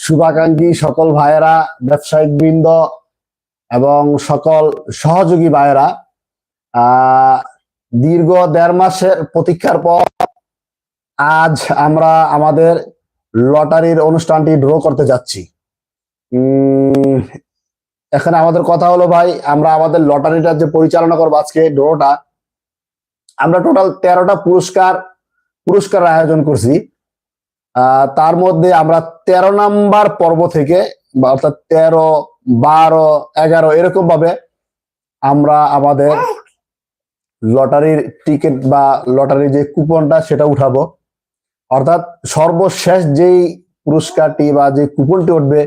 শুভাকাঙ্ক্ষী সকল ভাইয়েরা ব্যবসায়িক বৃন্দ এবং সকল সহযোগী ভাইয়েরা দীর্ঘ দেড় মাসের প্রতীক্ষার পর আজ আমরা আমাদের লটারির অনুষ্ঠানটি ড্র করতে যাচ্ছি। এখানে আমাদের কথা হলো ভাই, আমরা আমাদের লটারিটা যে পরিচালনা করব আজকে ড্রটা আমরা টোটাল তেরোটা পুরস্কার পুরস্কার আয়োজন করছি। তার মধ্যে আমরা তেরো নাম্বার পর্ব থেকে বা অর্থাৎ তেরো, বারো, এগারো এরকম ভাবে আমরা আমাদের লটারির টিকিট বা লটারির যে কুপনটা সেটা উঠাবো। অর্থাৎ সর্বশেষ যেই পুরস্কারটি বা যে কুপনটি উঠবে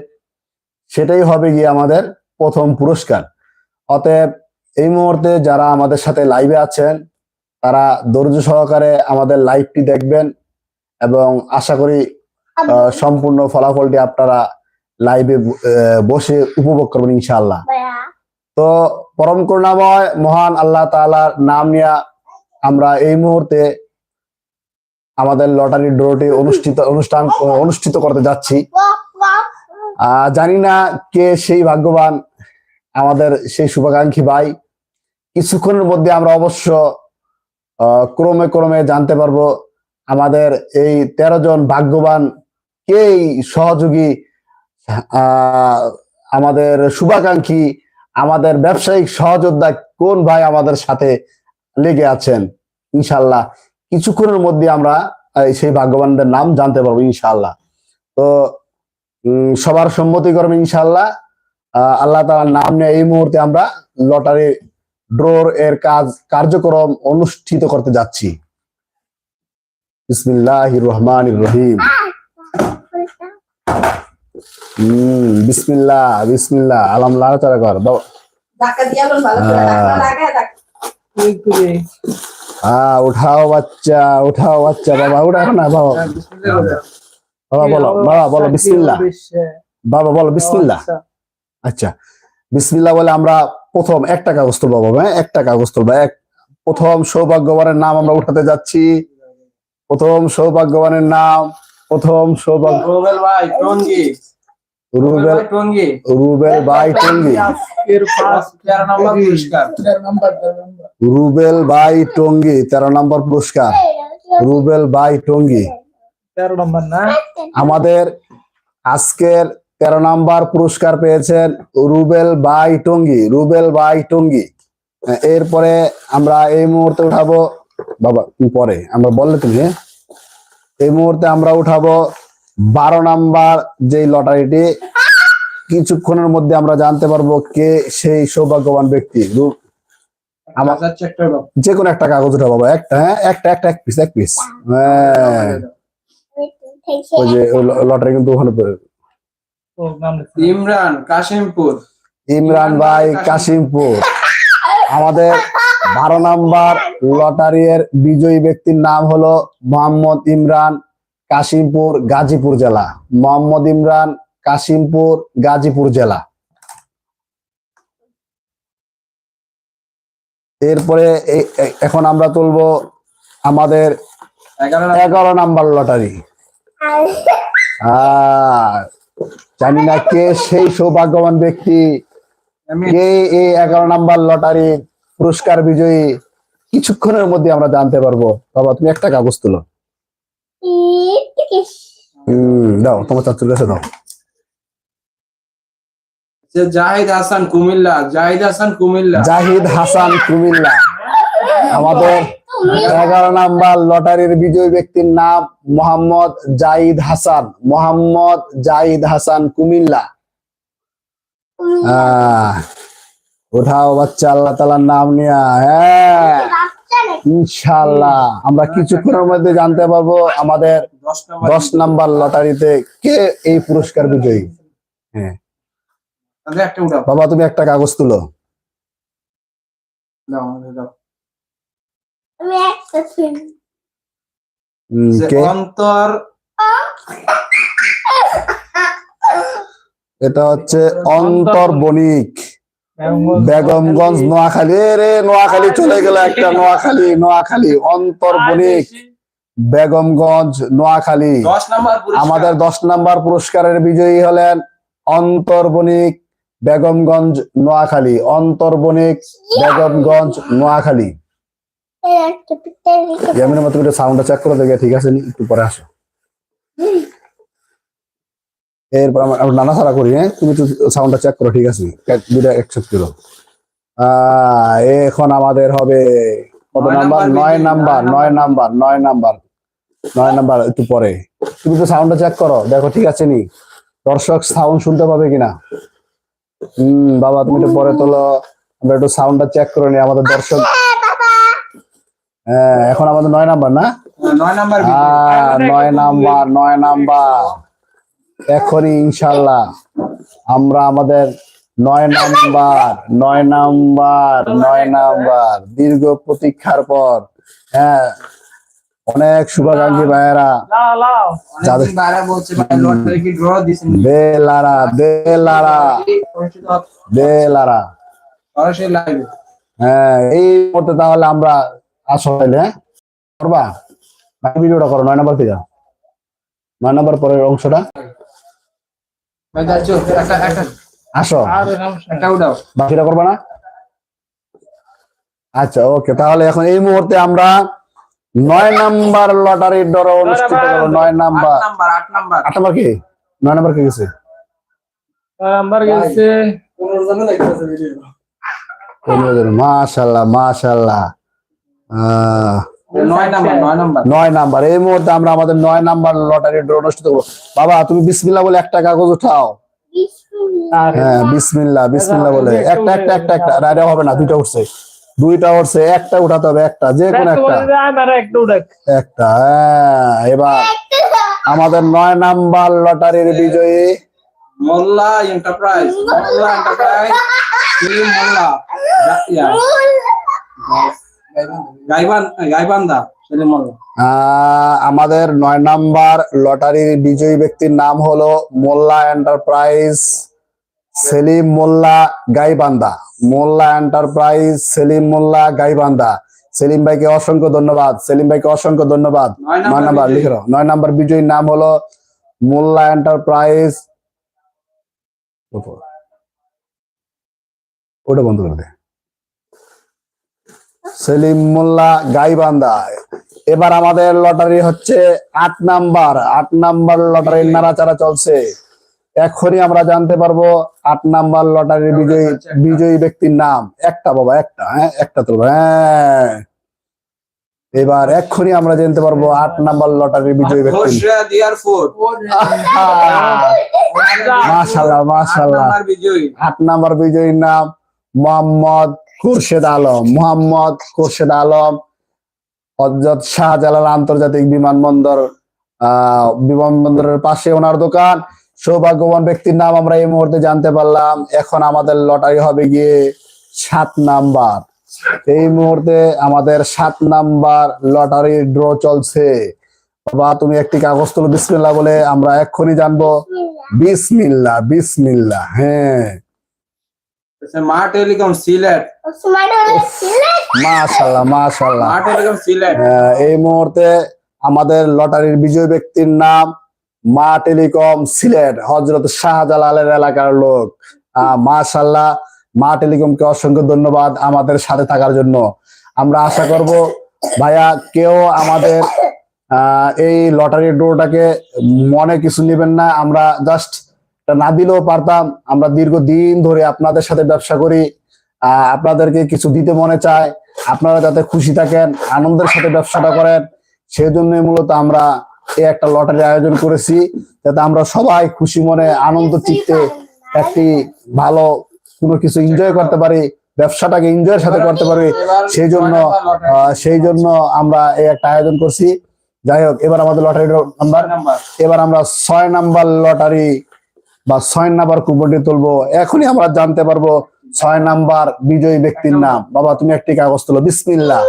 সেটাই হবে গিয়ে আমাদের প্রথম পুরস্কার। অতএব এই মুহূর্তে যারা আমাদের সাথে লাইভে আছেন, তারা ধৈর্য সহকারে আমাদের লাইভটি দেখবেন। এবং আশা করি সম্পূর্ণ ফলাফলটি আপনারা লাইভে বসে উপভোগ করবেন ইনশাআল্লাহ। তো পরম করুণাময় মহান আল্লাহ তাআলার নাম নিয়ে আমরা এই মুহূর্তে আমাদের লটারি ড্রটি অনুষ্ঠিত অনুষ্ঠান অনুষ্ঠিত করতে যাচ্ছি। আহ, জানি না কে সেই ভাগ্যবান আমাদের সেই শুভাকাঙ্ক্ষী ভাই। কিছুক্ষণের মধ্যে আমরা অবশ্য আহ, ক্রমে ক্রমে জানতে পারব আমাদের এই তেরো জন ভাগ্যবান কেই সহযোগী আমাদের শুভাকাঙ্ক্ষী, আমাদের ব্যবসায়িক সহযোদ্ধা কোন ভাই আমাদের সাথে লেগে আছেন? ইনশাল্লাহ কিছুক্ষণের মধ্যে আমরা সেই ভাগ্যবানদের নাম জানতে পারব ইনশাল্লাহ তো সবার সম্মতি করবে ইনশাল্লাহ আল্লাহ তাআলার নাম নিয়ে এই মুহূর্তে আমরা লটারি ড্রোর এর কাজ, কার্যক্রম অনুষ্ঠিত করতে যাচ্ছি। বিসমিল্লাহির রহমানির রহিম হম বিসমিল্লাহ বিসমিল্লাহ আলাম লাড়াচাড়া কর আলুন হ্যাঁ। হ্যাঁ উঠাও বাচ্চা উঠাও বাচ্চা বাবা উঠাও না বাবা। বাবা বলো বাবা বলো বিসমিল্লাহ। বাবা বলো বিসমিল্লাহ। আচ্ছা। বিসমিল্লাহ বলে আমরা প্রথম একটা কাগজ তুলবো বাবা হ্যাঁ? একটা কাগজ তুলবো এক। প্রথম সৌভাগ্যবানের নাম আমরা উঠাতে যাচ্ছি। প্রথম সৌভাগ্যবানের নাম প্রথম সৌভাগ্য রুবেল ভাই টঙ্গি। রুবেল রুবেল টঙ্গি। রুবেল বাই টঙ্গি। রুবেল বাই টঙ্গি। তেরো নম্বর পুরস্কার। রুবেল বাই টঙ্গি। তেরো নম্বর না? আমাদের আজকের তেরো নাম্বার পুরস্কার পেয়েছেন রুবেল বাই টঙ্গি। রুবেল বাই টঙ্গি। এরপরে আমরা এই মুহূর্তে উঠাবো বাবা পরে। আমরা বললে তুমি হ্যাঁ? এই মুহূর্তে আমরা উঠাবো বারো নাম্বার যে লটারিটি কিছুক্ষণের মধ্যে আমরা জানতে পারব কে সেই সৌভাগ্যবান ব্যক্তি। আমার- যে কোনো একটা কাগজ উঠা বাবা। একটা হ্যাঁ? একটা একটা এক পিস এক পিস হ্যাঁ। ওই যে লটারি কিন্তু ওখানে। ইমরান কাশিমপুর। ইমরান ভাই কাশিমপুর। আমাদের বারো নাম্বার লটারির বিজয়ী ব্যক্তির নাম হলো মোহাম্মদ ইমরান কাশিমপুর গাজীপুর জেলা। মোহাম্মদ ইমরান কাশিমপুর গাজীপুর জেলা। এরপরে এখন আমরা তুলবো আমাদের এগারো নাম্বার লটারি। আহ, জানি না কে সেই সৌভাগ্যবান ব্যক্তি কে এই এগারো নাম্বার লটারি পুরস্কার বিজয়ী কিছুক্ষণের মধ্যে আমরা জানতে পারব। বাবা তুমি একটা কাগজ তুলো। দাও তোমার চাচুর কাছে দাও। জাহিদ হাসান কুমিল্লা জাহিদ হাসান কুমিল্লা। জাহিদ হাসান কুমিল্লা। আমাদের এগারো নাম্বার লটারির বিজয়ী ব্যক্তির নাম মোহাম্মদ জাহিদ হাসান মোহাম্মদ জাহিদ হাসান কুমিল্লা। আহ, উঠাও বাচ্চা আল্লাহ তালার নাম নিয়ে হ্যাঁ। ইনশাল্লাহ আমরা কিছুক্ষণের মধ্যে জানতে পারব আমাদের দশ নম্বর লটারিতে কে এই পুরস্কার বিজয়ী। হ্যাঁ। একটা বাবা তুমি একটা কাগজ তুলো। অন্তর। এটা হচ্ছে অন্তর বণিক বেগমগঞ্জ নোয়াখালী। রে নোয়াখালী চলে গেল একটা নোয়াখালী নোয়াখালী। অন্তর বণিক বেগমগঞ্জ নোয়াখালী। দশ নাম্বার পুরস্কার। আমাদের দশ নাম্বার পুরস্কারের বিজয়ী হলেন অন্তর্বণিক বেগমগঞ্জ নোয়াখালী। অন্তর্বণিক বেগমগঞ্জ নোয়াখালী। সাউন্ডটা চেক করে দেখে ঠিক আছে? একটু পরে আসো। এরপর আমরা আমরা নানা সারা করি হ্যাঁ? তুমি একটু সাউন্ডটা চেক করো ঠিক আছে? একসাথে করো। এখন আমাদের হবে কত নাম্বার? নয় নাম্বার নয় নাম্বার। নয় নাম্বার। নয় নাম্বার একটু পরে। তুমি তো সাউন্ডটা চেক করো দেখো ঠিক আছে নি? দর্শক সাউন্ড শুনতে পাবে কিনা? হম বাবা তুমি একটু পরে তোলো। আমরা একটু সাউন্ডটা চেক করে নি আমাদের দর্শক। হ্যাঁ এখন আমাদের নয় নাম্বার না? নয় নাম্বার আহ, নয় নাম্বার নয় নাম্বার। এখনই ইনশাল্লাহ আমরা আমাদের নয় নাম্বার নয় নাম্বার নয় নাম্বার দীর্ঘ প্রতীক্ষার পর হ্যাঁ অনেক শুভাকাঙ্ক্ষী ভাইয়েরা যাদের- অনেকদিন বাইরে বলছে ভাই লটারি কি ড্র দিছেন দে লারা দে লারা দে লারা সরাসরি লাইভে হ্যাঁ এই মুহূর্তে তাহলে আমরা আসো তাইলে হ্যাঁ? করবা? ভিডিওটা করো নয় নাম্বার থেকে। নয় নাম্বার পরের অংশটা ভাই যাচ্ছ একটা একটা আসো। বাকিটা করবা না? আচ্ছা ওকে তাহলে এখন এই মুহূর্তে আমরা নয় নাম্বার লটারির ডর অনুষ্ঠিত করব। নয় নাম্বার। আট নাম্বার। আট নাম্বার কি? নয় নাম্বার কে গেছে? নাম্বার গেছে। মাশাল্লাহ। আহ, নয় নাম্বার নয় নয় নাম্বার। এই মুহূর্তে আমরা আমাদের নয় নাম্বার লটারি ড্র অনুষ্ঠিত করব। বাবা তুমি বিসমিল্লা বলে একটা কাগজ উঠাও। হ্যাঁ বিসমিল্লা বিসমিল্লা বলে। একটা একটা একটা একটা। রাইডা হবে না দুইটা উঠছে। দুইটা উঠছে একটা উঠাতে হবে একটা যে কোনো একটা একটা। হ্যাঁ, এবার আমাদের নয় নাম্বার লটারির বিজয়ী। Molla enterprise Molla enterprise Molla? Gaibandha আমাদের নয় নাম্বার লটারির বিজয়ী ব্যক্তির নাম হলো মোল্লা এন্টারপ্রাইজ সেলিম মোল্লা গাইবান্দা মোল্লা এন্টারপ্রাইজ সেলিম মোল্লা গাইবান্দা সেলিম ভাইকে অসংখ্য ধন্যবাদ। সেলিম ভাইকে অসংখ্য ধন্যবাদ। নয় নাম্বার। লিখে। নয় নাম্বার বিজয়ীর নাম হলো মোল্লা এন্টারপ্রাইজ ওটা বন্ধ করে দে। সেলিম মোল্লা গাইবান্ধা এবার আমাদের লটারি হচ্ছে আট নাম্বার। আট নাম্বার লটারির নাড়াচাড়া চলছে। এখনই আমরা জানতে পারব আট নাম্বার লটারির বিজয়ী বিজয়ী ব্যক্তির নাম। একটা বাবা একটা হ্যাঁ একটা তো হ্যাঁ। এবার এক্ষুনি আমরা জানতে পারব আট নাম্বার লটারির বিজয়ী ব্যক্তি। নাম্বার বিজয়ী। আট নাম্বার বিজয়ীর নাম মোহাম্মদ খুরশেদ আলম, মোহাম্মদ খুরশেদ আলম, হজরত শাহজালাল আন্তর্জাতিক বিমানবন্দর, আহ, বিমানবন্দরের পাশে ওনার দোকান। সৌভাগ্যবান ব্যক্তির নাম আমরা এই মুহূর্তে জানতে পারলাম। এখন আমাদের লটারি হবে গিয়ে সাত নাম্বার। এই মুহূর্তে আমাদের সাত নাম্বার লটারি ড্র চলছে। বাবা, তুমি একটি কাগজ তুলো বিসমিল্লা বলে আমরা এক্ষুনি জানব। বিসমিল্লা বিসমিল্লা হ্যাঁ। মা টেলিকম সিলেট মাশাল্লাহ মাশাল্লাহ মা টেলিকম সিলেট এই মুহূর্তে আমাদের লটারির বিজয় ব্যক্তির নাম মা টেলিকম সিলেট হজরত শাহজালালের এলাকার লোক। আহ, মাশাল্লাহ মা টেলিকমকে অসংখ্য ধন্যবাদ আমাদের সাথে থাকার জন্য। আমরা আশা করব ভাইয়া কেউ আমাদের আহ, এই লটারি ড্রটাকে মনে কিছু নেবেন না। আমরা জাস্ট না দিলেও পারতাম। আমরা দীর্ঘদিন ধরে আপনাদের সাথে ব্যবসা করি। আপনাদেরকে কিছু দিতে মনে চায়। আপনারা যাতে খুশি থাকেন, আনন্দের সাথে ব্যবসাটা করেন সেই জন্যই মূলত আমরা এই একটা লটারি আয়োজন করেছি। যাতে আমরা সবাই খুশি মনে, আনন্দ, চিত্তে একটি ভালো কোনো কিছু এনজয় করতে পারি, ব্যবসাটাকে এনজয়ের সাথে করতে পারি সেই জন্য সেই জন্য আমরা এই একটা আয়োজন করছি। যাই হোক, এবার আমাদের লটারি নাম্বার এবার আমরা ছয় নাম্বার লটারি বা ছয় নাম্বার কুপনটি তুলবো। এখনই আমরা জানতে পারব ছয় নাম্বার বিজয়ী ব্যক্তির নাম। বাবা তুমি একটি কাগজ তুলো। বিসমিল্লা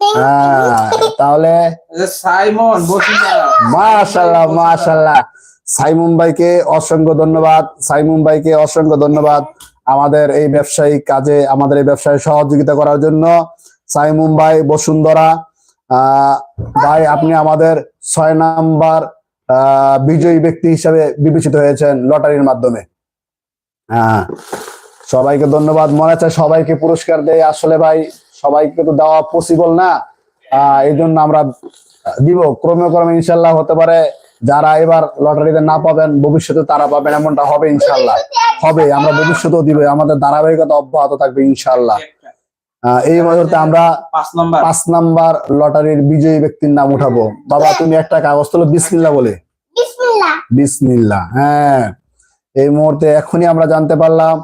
হ্যাঁ তাহলে সাইমন মাশাল্লাহ মাশাল্লাহ সাইমুম ভাইকে অসংখ্য ধন্যবাদ। সাইমুম ভাইকে অসংখ্য ধন্যবাদ আমাদের এই ব্যবসায়িক কাজে আমাদের এই ব্যবসায় সহযোগিতা করার জন্য। সাইমুম ভাই বসুন্ধরা আহ, ভাই আপনি আমাদের ছয় নাম্বার বিজয়ী ব্যক্তি হিসাবে বিবেচিত হয়েছেন লটারির মাধ্যমে। হ্যাঁ সবাইকে ধন্যবাদ। মনে হচ্ছে সবাইকে পুরস্কার দেয়। আসলে ভাই, সবাইকে তো দেওয়া পসিবল না। এই জন্য আমরা দিব। ক্রমে ক্রমে ইনশাল্লাহ হতে পারে। যারা এবার লটারিতে না পাবেন, ভবিষ্যতে তারা পাবেন, এমনটা হবে ইনশাল্লাহ। হবে, আমরা ভবিষ্যতেও দিব। আমাদের ধারাবাহিকতা অব্যাহত থাকবে ইনশাল্লাহ। এই মুহূর্তে আমরা পাঁচ নম্বর। পাঁচ নাম্বার লটারির বিজয়ী ব্যক্তির নাম উঠাবো। বাবা তুমি একটা কাগজ তোলো বিসমিল্লা বলে। বিসমিল্লা হ্যাঁ। এই মুহূর্তে এখনই আমরা জানতে পারলাম।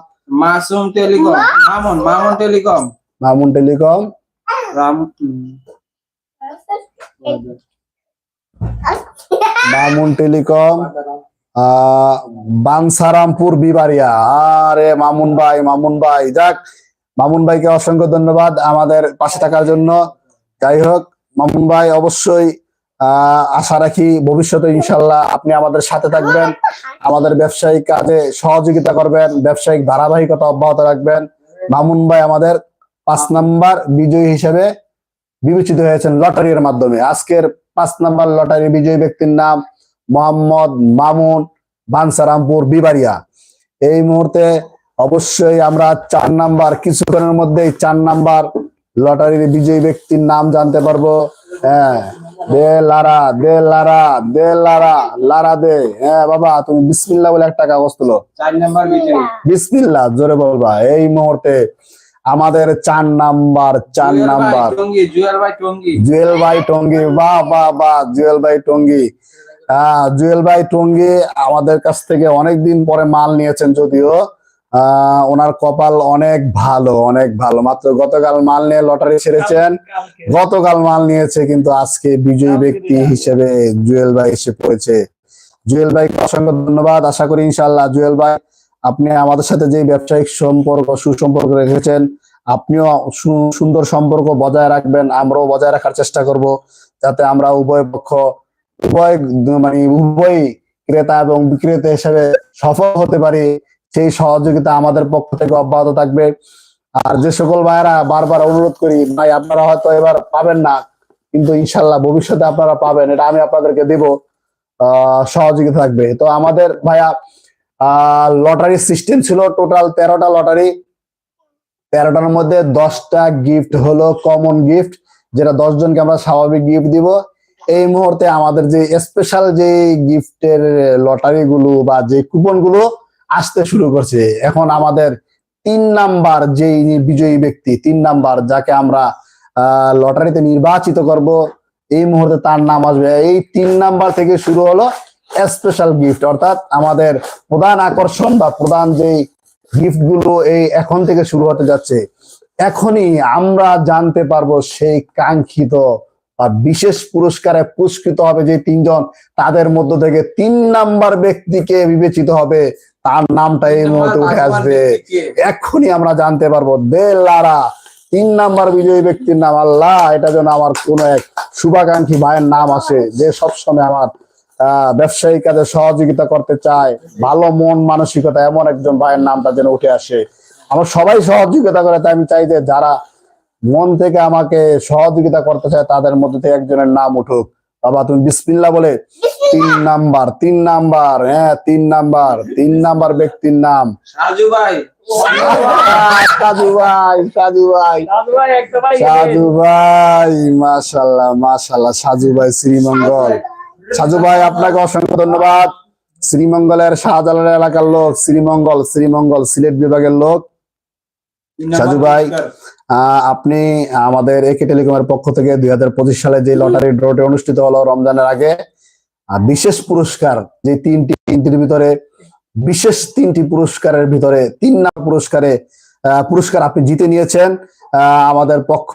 Masum telecom. Mamun Mamun telecom. Mamun telecom. Mamun telecom. আহ বানসারামপুর বিবারিয়া আরে মামুন ভাই মামুন ভাই। যাক মামুন ভাইকে অসংখ্য ধন্যবাদ আমাদের পাশে থাকার জন্য। যাই হোক, মামুন ভাই, অবশ্যই আশা রাখি ভবিষ্যতে ইনশাল্লাহ আপনি আমাদের সাথে থাকবেন। আমাদের ব্যবসায়িক কাজে সহযোগিতা করবেন, ব্যবসায়িক ধারাবাহিকতা অব্যাহত রাখবেন। মামুন ভাই আমাদের পাঁচ নাম্বার বিজয়ী হিসেবে বিবেচিত হয়েছেন লটারির মাধ্যমে। আজকের পাঁচ নাম্বার লটারি বিজয়ী ব্যক্তির নাম মোহাম্মদ মামুন বানসারামপুর বিবারিয়া এই মুহূর্তে অবশ্যই আমরা চার নাম্বার কিছুক্ষণের মধ্যেই চার নাম্বার লটারির বিজয়ী ব্যক্তির নাম জানতে পারব। হ্যাঁ দে লারা দে লারা দে লারা লারা দে। হ্যাঁ বাবা তুমি বিসমিল্লা বলে একটা কাগজ তুলো। চার নম্বর বিজয়ী। বিসমিল্লা জোরে বলবা। এই মুহূর্তে আমাদের চার নাম্বার চার নাম্বার। জুয়েল ভাই টঙ্গী। বাহ বাহ বাহ জুয়েল ভাই টঙ্গি। হ্যাঁ জুয়েল ভাই টঙ্গি আমাদের কাছ থেকে অনেক দিন পরে মাল নিয়েছেন যদিও। ওনার কপাল অনেক ভালো অনেক ভালো। মাত্র গতকাল মাল নিয়ে লটারি ছেড়েছেন। গতকাল মাল নিয়েছে কিন্তু আজকে বিজয়ী ব্যক্তি হিসেবে জুয়েল ভাই এসে পড়েছে। জুয়েল ভাই অসংখ্য ধন্যবাদ। আশা করি ইনশাল্লাহ জুয়েল ভাই আপনি আমাদের সাথে যে ব্যবসায়িক সম্পর্ক সুসম্পর্ক রেখেছেন আপনিও সুন্দর সম্পর্ক বজায় রাখবেন আমরাও বজায় রাখার চেষ্টা করব যাতে আমরা উভয় পক্ষ উভয় মানে উভয় ক্রেতা এবং বিক্রেতা হিসেবে সফল হতে পারি। সেই সহযোগিতা আমাদের পক্ষ থেকে অব্যাহত থাকবে। আর যে সকল ভাইয়েরা বারবার অনুরোধ করি, ভাই, আপনারা হয়তো এবার পাবেন না, কিন্তু ইনশাল্লাহ ভবিষ্যতে আপনারা পাবেন, এটা আমি আপনাদেরকে দেব সহযোগিতা থাকবে। তো আমাদের ভাইয়া লটারি সিস্টেম ছিল টোটাল তেরোটা লটারি তেরোটার মধ্যে দশটা গিফট হলো কমন গিফট যেটা জনকে আমরা স্বাভাবিক গিফট দিব। এই মুহূর্তে আমাদের যে স্পেশাল যে গিফটের লটারি গুলো বা যে কুপনগুলো আসতে শুরু করছে। এখন আমাদের তিন নাম্বার যে বিজয়ী ব্যক্তি, তিন নাম্বার যাকে আমরা লটারিতে নির্বাচিত করব, এই মুহূর্তে তার নাম আসবে। এই তিন নাম্বার থেকে শুরু হলো স্পেশাল গিফট অর্থাৎ আমাদের প্রধান আকর্ষণ বা প্রধান যে গিফটগুলো এই এখন থেকে শুরু হতে যাচ্ছে। এখনই আমরা জানতে পারব সেই কাঙ্ক্ষিত বা বিশেষ পুরস্কারে পুরস্কৃত হবে যে তিনজন, তাদের মধ্য থেকে তিন নাম্বার ব্যক্তিকে বিবেচিত হবে তার নামটা এই মুহূর্তে উঠে আসবে। এক্ষুনি আমরা জানতে পারব। দে লারা তিন নাম্বার বিজয়ী ব্যক্তির নাম আল্লাহ। এটা যেন আমার কোন এক শুভাকাঙ্ক্ষী ভাইয়ের নাম আসে যে সবসময় আমার আহ ব্যবসায়িক কাজে সহযোগিতা করতে চায়। ভালো মন মানসিকতা এমন একজন ভাইয়ের নামটা যেন উঠে আসে। আমার সবাই সহযোগিতা করে তাই আমি চাই যে যারা মন থেকে আমাকে সহযোগিতা করতে চায় তাদের মধ্যে থেকে একজনের নাম উঠুক। বাবা তুমি বিসমিল্লা বলে তিন নাম্বার তিন নাম্বার হ্যাঁ তিন নাম্বার তিন নাম্বার ব্যক্তির নাম। সাজু ভাই। সাজু ভাই সাজু ভাই। সাজু ভাই মাশাল্লাহ মাশাল্লাহ সাজু ভাই শ্রীমঙ্গল। সাজু ভাই আপনাকে অসংখ্য ধন্যবাদ। শ্রীমঙ্গলের শাহজালাল এলাকার লোক শ্রীমঙ্গল শ্রীমঙ্গল সিলেট বিভাগের লোক। সাজু ভাই। আহ, আপনি আমাদের একে টেলিকমের পক্ষ থেকে দুই হাজার পঁচিশ সালে যে লটারি ড্রটি অনুষ্ঠিত হলো রমজানের আগে আহ, বিশেষ পুরস্কার যে তিনটি তিনটির ভিতরে বিশেষ তিনটি পুরস্কারের ভিতরে তিন নাম পুরস্কারে পুরস্কার আপনি জিতে নিয়েছেন। আমাদের পক্ষ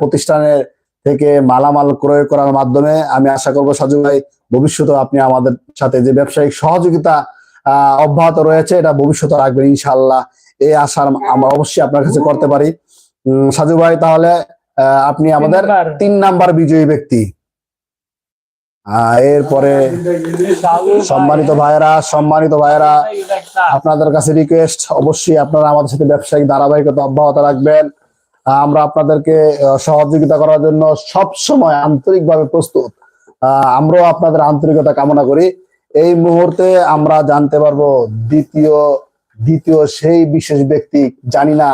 প্রতিষ্ঠানের থেকে মালামাল ক্রয় করার মাধ্যমে আমি আশা করব সাজু ভাই ভবিষ্যতে আপনি আমাদের সাথে যে ব্যবসায়িক সহযোগিতা আহ, অব্যাহত রয়েছে এটা ভবিষ্যতে রাখবেন ইনশাল্লাহ এই আশার আমরা অবশ্যই আপনার কাছে করতে পারি। উম, সাজু ভাই তাহলে আহ, আপনি আমাদের তিন নাম্বার বিজয়ী ব্যক্তি। এরপরে সম্মানিত ভাইয়েরা সম্মানিত ভাইয়েরা, আপনাদের কাছে রিকোয়েস্ট অবশ্যই আপনারা আমাদের সাথে ব্যবসায়িক ধারাবাহিকতা অব্যাহত রাখবেন। আমরা আপনাদেরকে সহযোগিতা করার জন্য সব সময় আন্তরিকভাবে প্রস্তুত। আমরাও আপনাদের আন্তরিকতা কামনা করি। এই মুহূর্তে আমরা জানতে পারব দ্বিতীয় দ্বিতীয় সেই বিশেষ ব্যক্তি, জানি না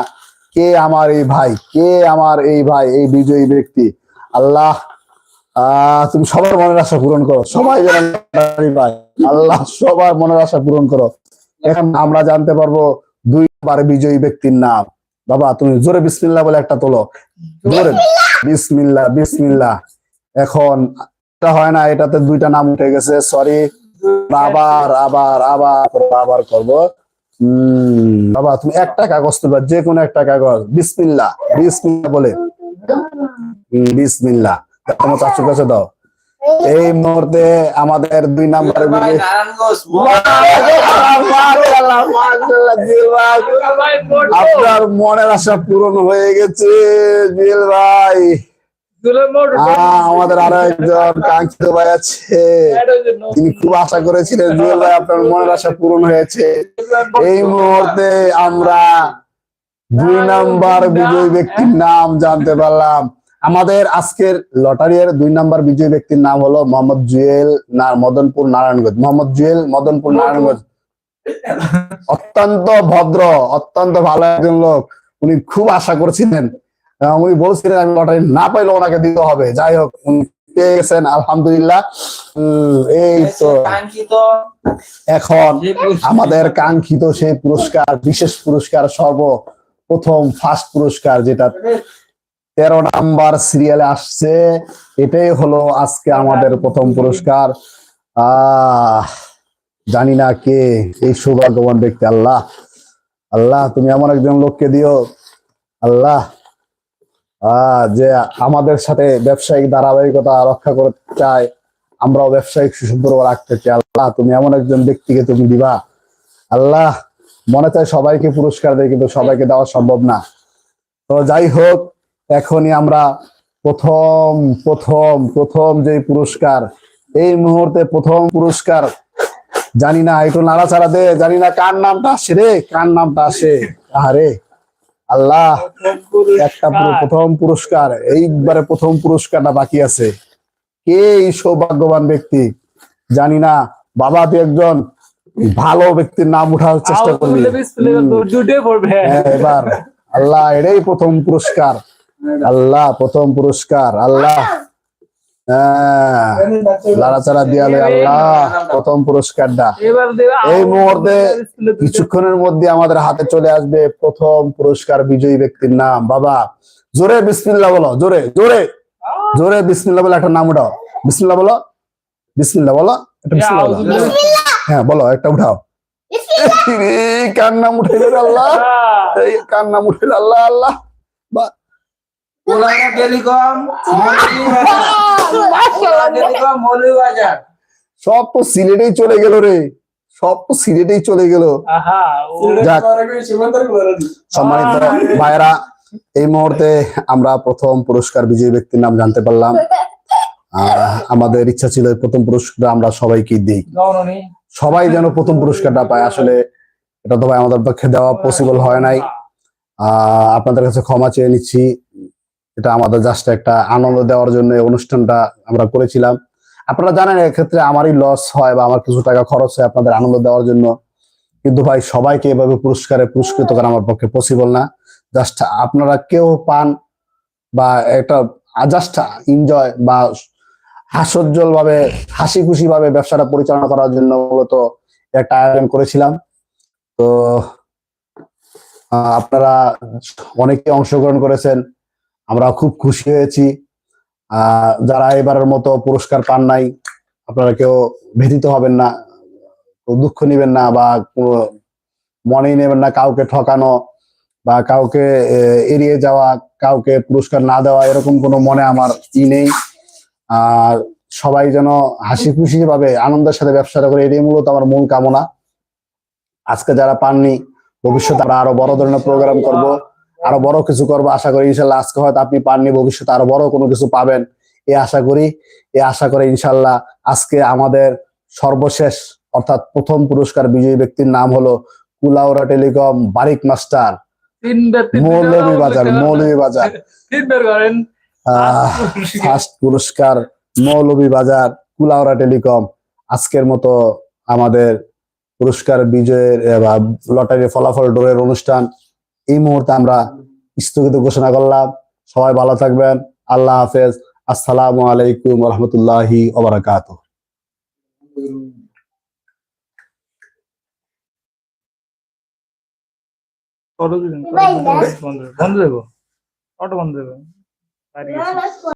কে আমার এই ভাই, কে আমার এই ভাই, এই বিজয়ী ব্যক্তি। আল্লাহ তুমি সবার মনের আশা পূরণ করো। সবাই যেন আল্লাহ সবার মনের আশা পূরণ করো। এখন আমরা জানতে পারব দুই দুইবার বিজয়ী ব্যক্তির নাম। বাবা তুমি জোরে বিসমিল্লাহ বলে একটা তোলো। জোরে। বিসমিল্লাহ বিসমিল্লাহ। এখন এটা হয় না এটাতে দুইটা নাম উঠে গেছে সরি আবার আবার আবার আবার করব। বাবা তুমি একটা কাগজ তুলবা যে কোনো একটা কাগজ। বিসমিল্লাহ বিসমিল্লাহ বলে। হম, বিসমিল্লাহ। তোমার চাচুর কাছে দাও এই মুহূর্তে আমাদের দুই নাম্বার আপনার মনের আশা পূরণ হয়ে গেছে জুয়েল ভাই আমাদের আরও একজন কাঙ্ক্ষিত ভাই আছে তিনি খুব আশা করেছিলেন জুয়েল ভাই আপনার মনের আশা পূরণ হয়েছে এই মুহূর্তে আমরা দুই নাম্বার বিজয়ী ব্যক্তির নাম জানতে পারলাম আমাদের আজকের লটারির দুই নাম্বার বিজয়ী ব্যক্তির নাম হলো মোহাম্মদ জুয়েল না মদনপুর নারায়ণগঞ্জ। মোহাম্মদ জুয়েল মদনপুর নারায়ণগঞ্জ। অত্যন্ত ভদ্র অত্যন্ত ভালো একজন লোক। উনি খুব আশা করছিলেন। উনি বলছিলেন আমি লটারি না পাইলে ওনাকে দিতে হবে। যাই হোক উনি পেয়ে গেছেন আলহামদুলিল্লাহ। এই তো এখন আমাদের কাঙ্ক্ষিত সেই পুরস্কার বিশেষ পুরস্কার সর্ব প্রথম ফার্স্ট পুরস্কার যেটা তেরো নাম্বার সিরিয়ালে আসছে। এটাই হলো আজকে আমাদের প্রথম পুরস্কার। আহ, জানি না কে, এই সৌভাগ্যবান ব্যক্তি, আল্লাহ। আল্লাহ, তুমি এমন একজন লোককে দিও। আল্লাহ, আহ, যে আমাদের সাথে ব্যবসায়িক ধারাবাহিকতা রক্ষা করতে চায়, আমরাও ব্যবসায়িক সুসম্পর্ক রাখতে চাই। আল্লাহ, তুমি এমন একজন ব্যক্তিকে তুমি দিবা। আল্লাহ, মনে চায় সবাইকে পুরস্কার দেয়, কিন্তু সবাইকে দেওয়া সম্ভব না। তো যাই হোক এখনই আমরা প্রথম প্রথম প্রথম যে পুরস্কার এই মুহূর্তে প্রথম পুরস্কার। জানি না একটু নাড়াচাড়া দে জানি না কার নামটা আসে রে কার নামটা আসে আরে আল্লাহ একটা প্রথম পুরস্কার এইবারে প্রথম পুরস্কারটা বাকি আছে। কে এই সৌভাগ্যবান ব্যক্তি? জানি না বাবা তুই একজন ভালো ব্যক্তির নাম উঠার চেষ্টা করবি। হ্যাঁ, এবার আল্লাহ এটাই প্রথম পুরস্কার। আল্লাহ প্রথম পুরস্কার আল্লাহ। হ্যাঁ লাড়াচাড়া দিয়ালে আল্লাহ প্রথম পুরস্কারটা। এই মুহূর্তে কিছুক্ষণের মধ্যে আমাদের হাতে চলে আসবে প্রথম পুরস্কার বিজয়ী ব্যক্তির নাম। বাবা জোরে বিসমিল্লা বলো জোরে জোরে জোরে বিসমিল্লা বলে একটা নাম উঠাও। বিসমিল্লা বলো বিসমিল্লা বলো একটা বিসমিল্লা বলো। হ্যাঁ বলো একটা উঠাও। কার নাম উঠাইলে আল্লাহ? এই কার নাম উঠাইলে আল্লাহ আল্লাহ? পুরানা টেলিকম টেলিকম মৌলভীবাজার সব তো সিলেটেই চলে গেল রে। সব তো সিলেটেই চলে গেল। আহা সম্মানিত ভাইরা এই মুহূর্তে আমরা প্রথম পুরস্কার বিজয়ী ব্যক্তির নাম জানতে পারলাম। আমাদের ইচ্ছা ছিল প্রথম পুরস্কার আমরা সবাইকে দিই। সবাই যেন প্রথম পুরস্কারটা পায়। আসলে এটা তো ভাই আমাদের পক্ষে দেওয়া পসিবল হয় নাই। আহ আপনাদের কাছে ক্ষমা চেয়ে নিচ্ছি। এটা আমাদের জাস্ট একটা আনন্দ দেওয়ার জন্য অনুষ্ঠানটা আমরা করেছিলাম। আপনারা জানেন এক্ষেত্রে আমারই লস হয় বা আমার কিছু টাকা খরচ হয় আপনাদের আনন্দ দেওয়ার জন্য। কিন্তু ভাই, সবাইকে এভাবে পুরস্কারে পুরস্কৃত করা আমার পক্ষে পসিবল না। জাস্ট আপনারা কেউ পান বা একটা জাস্ট এনজয় বা হাস্যোজ্জ্বল ভাবে হাসি খুশি ভাবে ব্যবসাটা পরিচালনা করার জন্য মূলত একটা আয়োজন করেছিলাম। তো আপনারা অনেকে অংশগ্রহণ করেছেন। আমরা খুব খুশি হয়েছি। যারা এবারের মতো পুরস্কার পান নাই, আপনারা কেউ ভীতিত হবেন না দুঃখ নিবেন না বা মনেই নেবেন না কাউকে ঠকানো বা কাউকে এড়িয়ে যাওয়া, কাউকে পুরস্কার না দেওয়া, এরকম কোনো মনে আমার ই নেই। আর সবাই যেন হাসি খুশি ভাবে আনন্দের সাথে ব্যবসাটা করে, এটাই মূলত আমার মূল কামনা। আজকে যারা পাননি, ভবিষ্যতে আমরা আরও বড় ধরনের প্রোগ্রাম করব। আরও বড় কিছু করব। আশা করি ইনশাল্লাহ আজকে হয়তো আপনি পাননি ভবিষ্যতে আরও বড় কোনো কিছু পাবেন। এই আশা করি এ আশা করে ইনশাল্লাহ আজকে আমাদের সর্বশেষ অর্থাৎ প্রথম পুরস্কার বিজয়ী ব্যক্তির নাম হলো কুলাউরা টেলিকম বারিক মাস্টার। মৌলভী বাজার মৌলভী বাজার। ফার্স্ট পুরস্কার। মৌলভী বাজার কুলাউড়া টেলিকম। আজকের মতো আমাদের পুরস্কার বিজয়ের এ, লটারির ফলাফল ড্রয়ের অনুষ্ঠান এই মুহূর্তে আমরা স্থগিত ঘোষণা করলাম। সবাই ভালো থাকবেন। আল্লাহ হাফেজ। আসসালামু আলাইকুম রহমতুল্লাহি ওবরাকাত কত বন্ধ দেবো। অটো বন্ধ দেবো।